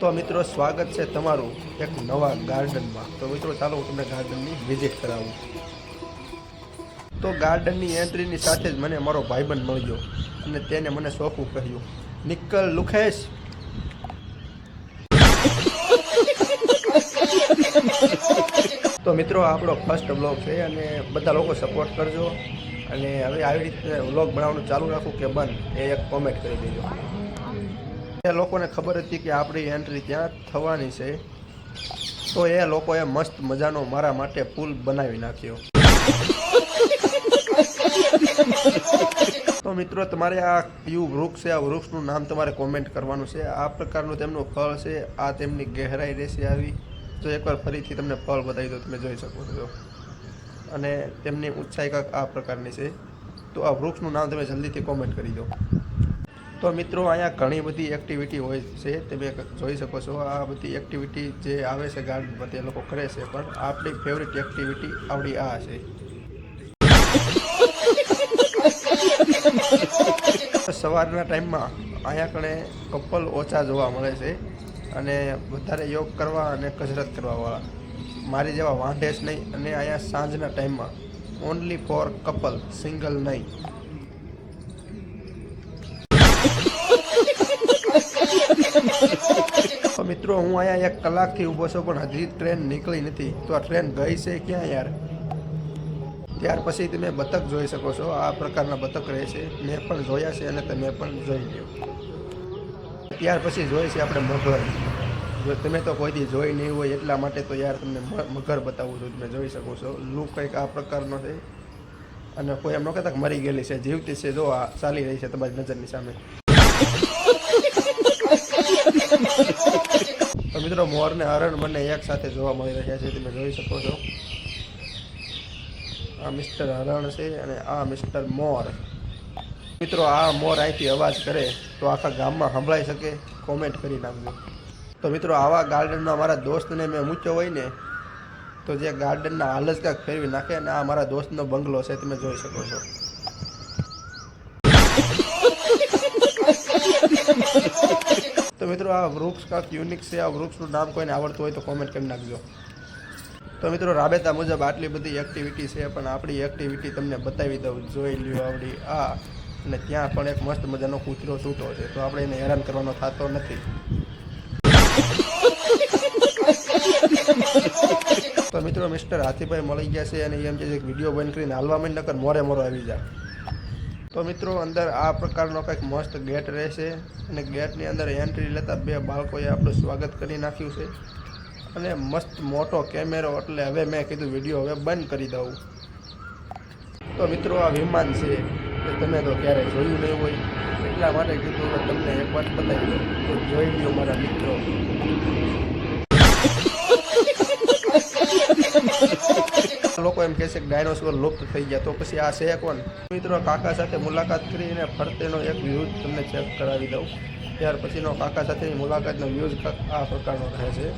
તો મિત્રો સ્વાગત છે તમારું એક નવા ગાર્ડનમાં. તો મિત્રો ચાલો હું તમને ગાર્ડનની વિઝિટ કરાવું. તો ગાર્ડનની એન્ટ્રીની સાથે જ મને મારો ભાઈબંધ મળ્યો અને તેને મને સોંપવું કહ્યું નિકલ લુખેશ. તો મિત્રો આપણો ફર્સ્ટ બ્લોગ છે અને બધા લોકો સપોર્ટ કરજો અને હવે આવી રીતે વ્લોગ બનાવવાનું ચાલુ રાખું કે બંધ, એ એક કોમેન્ટ કરી દેજો. એ લોકોને ખબર હતી કે આપણી એન્ટ્રી ત્યાં થવાની છે. તો એ લોકોએ મસ્ત મજાનો મારા માટે પુલ બનાવી નાખ્યો. તો મિત્રો, તમારે આ કયું વૃક્ષ છે, આ વૃક્ષનું નામ તમારે કોમેન્ટ કરવાનું છે. આ પ્રકારનું તેમનું ફળ છે, આ તેમની ગહેરાઈ રહેશે આવી. તો એકવાર ફરીથી તમને ફળ બતાવી દો તમે જોઈ શકો છો. અને તેમની ઊંચાઈ કાંક આ પ્રકારની છે. તો આ વૃક્ષનું નામ તમે જલ્દીથી કોમેન્ટ કરી દો. તો મિત્રો, અહીંયા ઘણી બધી એક્ટિવિટી હોય છે. તમે જોઈ શકો છો, આ બધી એક્ટિવિટી જે આવે છે ગાર્ડનમાં તે લોકો કરે છે. પણ આપણી ફેવરિટ એક્ટિવિટી આવડી આ છે. સવારના ટાઈમમાં અહીંયા કણે કપલ ઓછા જોવા મળે છે અને વધારે યોગ કરવા અને કસરત કરવાવાળા. મારી જેવા વાંઢેશ નહીં અને અહીંયા સાંજના ટાઈમમાં ઓનલી ફોર કપલ સિંગલ નહીં. મિત્રો, હું અહીંયા એક કલાકથી ઊભો છું, પણ હજી ટ્રેન નીકળી નથી. તો આ ટ્રેન ગઈ છે ક્યાં યાર? ત્યાર પછી તમે બતક જોઈ શકો છો, આ પ્રકારના બતક રહે છે. મેં પણ જોયા છે અને તમે પણ જોઈ લો ત્યાર પછી જોઈએ છે આપણે મગર. જો તમે તો કોઈથી જોઈ નહીં હોય, એટલા માટે તો યાર તમને મગર બતાવું છું. તમે જોઈ શકો છો. લુક કંઈક આ પ્રકારનો છે. અને કોઈ એમ ન કહેતા મરી ગયેલી છે. જીવતી છે. જો આ ચાલી રહી છે તમારી નજરની સામે. મિત્રો મોર ને હરણ બંને એક સાથે જોવા મળી રહ્યા છે. તમે જોઈ શકો છો. આ મિસ્ટર હરણ છે અને આ મિસ્ટર મોર. મિત્રો, આ મોર અહીંથી અવાજ કરે તો આખા ગામમાં સંભળાઈ શકે. કોમેન્ટ કરી નાખજો. તો મિત્રો, આવા ગાર્ડનમાં મારા દોસ્તને મેં મૂક્યો હોય ને, તો જે ગાર્ડનના હાલ ફેરવી નાખે અને આ મારા દોસ્તનો બંગલો છે. તમે જોઈ શકો છો તો મિત્રો, આ વૃક્ષ કાંક યુનિક છે. આ વૃક્ષનું નામ કોઈને આવડતું હોય તો કોમેન્ટ કરી નાખજો. તો મિત્રો, રાબેતા મુજબ આટલી બધી એક્ટિવિટી છે, પણ આપણી એક્ટિવિટી તમને બતાવી દઉં. જોઈ લ્યો આવડી આ. અને ત્યાં પણ એક મસ્ત મજાનો કૂતરો છૂટો છે. તો આપણે એને હેરાન કરવાનો થતો નથી. તો મિત્રો મિસ્ટર હાથીભાઈ મળી ગયા છે અને એમ કે વીડિયો બંધ કરીને હાલવા માંડ, નકર મોરે મોરો આવી જાય તો મિત્રો, અંદર આ પ્રકારનો કંઈક મસ્ત ગેટ રહેશે અને ગેટની અંદર એન્ટ્રી લેતા બે બાળકોએ આપણું સ્વાગત કરી નાખ્યું છે. અને મસ્ત મોટો કેમેરો, એટલે હવે મેં કીધું વીડિયો હવે બંધ કરી દઉં. તો મિત્રો, આ વિમાન છે એ તમે તો ક્યારેય જોયું નહીં હોય. એટલા માટે કીધું તમને એક વાત બતાવી દઉં. જોઈ લો મારા મિત્રો. લોકો એમ કહે છે કે ડાયનોસોર લુપ્ત થઈ ગયા. તો પછી આ છે કોણ મિત્રો કાકા સાથે મુલાકાત કરીને ફરતેનો એક વ્યૂઝ તમને ચેક કરાવી દઉં. ત્યાર પછીનો કાકા સાથેની મુલાકાતનો વ્યૂઝ આ પ્રકારનો રહે છે.